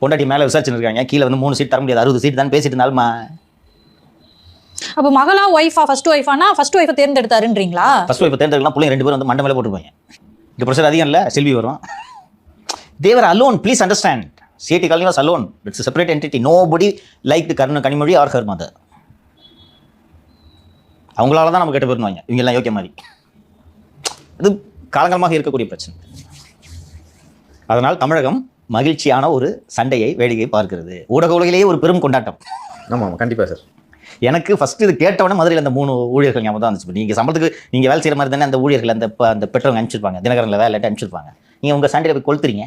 பொண்டாட்டி மேலே விசாரிச்சுன்னு இருக்காங்க கீழே வந்து மூணு சீட் தர முடியாது. அறுபது சீட் தான் பேசிட்டு இருந்தாலுமா? அப்போ மகளா ஒய்ஃபா ஃபர்ஸ்ட் ஒய்ஃபானா ஃபர்ஸ்ட் ஒய்ஃபை தேர்ந்தெடுத்தாருன்றீங்களா? ஃபர்ஸ்ட் இப்போ தேர்ந்தெடுக்கலாம். பிள்ளைங்க ரெண்டு பேரும் வந்து மண்டை மேலே போட்டுருப்பாங்க. இந்த ப்ரெஷர் அதிகம் இல்லை. செல்வி வரும். They were alone please understand CIT colony was alone it's separate entity nobody like Karun Kanimozhi are her mother அவங்களால தான் நம்ம கெட்ட போயிருந்தாங்க இவங்க எல்லாம் யோக்கிய மாதிரி. இது காலங்காலமாக இருக்கக்கூடிய பிரச்சனை. அதனால் தமிழகம் மகிழ்ச்சியான ஒரு சண்டையை வேடிக்கை பார்க்கிறது. ஊடக உலகிலேயே ஒரு பெரும் கொண்டாட்டம். ஆமாம் கண்டிப்பாக சார். எனக்கு ஃபர்ஸ்ட் இது கேட்டவொடனே மதுரையில் அந்த மூணு ஊழியர்கள் ஞாபகம் தான் வந்துச்சு நீங்கள் சம்பளத்துக்கு நீங்கள் வேலை செய்கிற மாதிரி தானே அந்த ஊழியர்கள் அந்த அந்த பெற்றவங்க அனுப்பிச்சிருப்பாங்க. தினகரனில் வேலை அனுப்பிச்சிருப்பாங்க. நீங்கள் உங்கள் சண்டையில் போய் கொளுத்துறீங்க?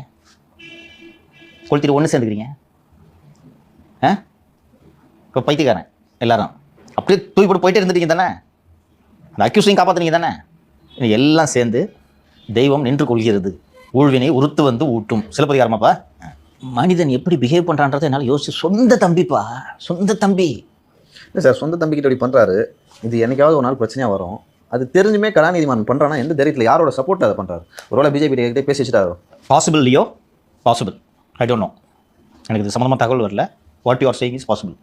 கொளுத்திட்டு ஒன்று சேர்ந்துக்கிறீங்க? ஆ? இப்போ பைத்தியக்காரன் எல்லாரும். அப்படியே தூக்கி போட்டு போயிட்டே இருந்துட்டீங்க தானே? அந்த அக்யூஸையும் காப்பாற்றுனீங்க தானே? எல்லாம் சேர்ந்து தெய்வம் நின்று கொள்கிறது. ஊழ்வினை உறுத்து வந்து ஊட்டும். சிலப்பதிகாரமாப்பா மனிதன் எப்படி பிஹேவ் பண்ணுறான்றதை என்னால் யோசிச்சு சொந்த தம்பிப்பா சொந்த தம்பி. இல்லை சார் சொந்த தம்பிக்கிட்ட இப்படி பண்ணுறாரு இது என்னைக்காவது ஒரு நாள் பிரச்சனையாக வரும். அது தெரிஞ்சுமே கலாநிதிமான் பண்ணுறான்னா எந்த தைரியத்தில் யாரோட சப்போர்ட் அதை பண்ணுறாரு ஒருவேளை பிஜேபி கிட்டே பேசி வச்சுட்டாரோ பாசிபிள் லியோ பாசிபிள் ஐ டோன்ட் நோ எனக்கு இது சம்மந்தமாக தகவல் வரல. What you are saying is possible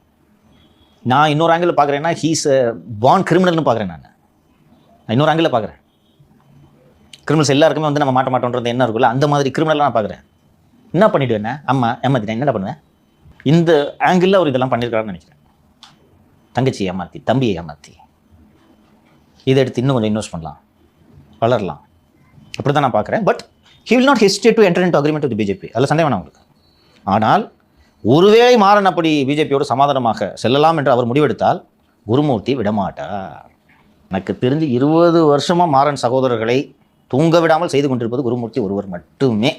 நான் இன்னொரு ஆங்கிள் பார்க்குறேன்னா ஹீஸ் பான் கிரிமினல்னு பார்க்குறேன் நான். நான் இன்னொரு ஆங்கிளில் பார்க்குறேன். கிரிமினல்ஸ் எல்லாருக்குமே வந்து நம்ம மாட்ட மாட்டோன்றது என்ன இருக்குல்ல அந்த மாதிரி கிரிமினலாக நான் பார்க்குறேன் என்ன பண்ணிவிடுவேன் அம்மா ஏமாத்திட்டேன் என்ன பண்ணுவேன்? இந்த ஆங்கிளில் அவர் இதெல்லாம் பண்ணியிருக்காருன்னு நினைக்கிறேன். தங்கச்சி ஏமாற்றி தம்பியை ஏமாற்றி இதை எடுத்து இன்னும் கொஞ்சம் இன்வெஸ்ட் பண்ணலாம். வளரலாம். அப்படி தான் நான் பார்க்குறேன் but he will not hesitate to enter into agreement with BJP அதில் சந்தேகம் வேணாம் உங்களுக்கு. ஆனால் ஒருவேளை மாறன் அப்படி பிஜேபியோடு சமாதானமாக செல்லலாம் என்று அவர் முடிவெடுத்தால் குருமூர்த்தி விடமாட்டார். எனக்கு தெரிஞ்சு இருபது வருஷமாக மாறன் சகோதரர்களை தூங்க விடாமல் செய்து கொண்டிருப்பது குருமூர்த்தி ஒருவர் மட்டுமே.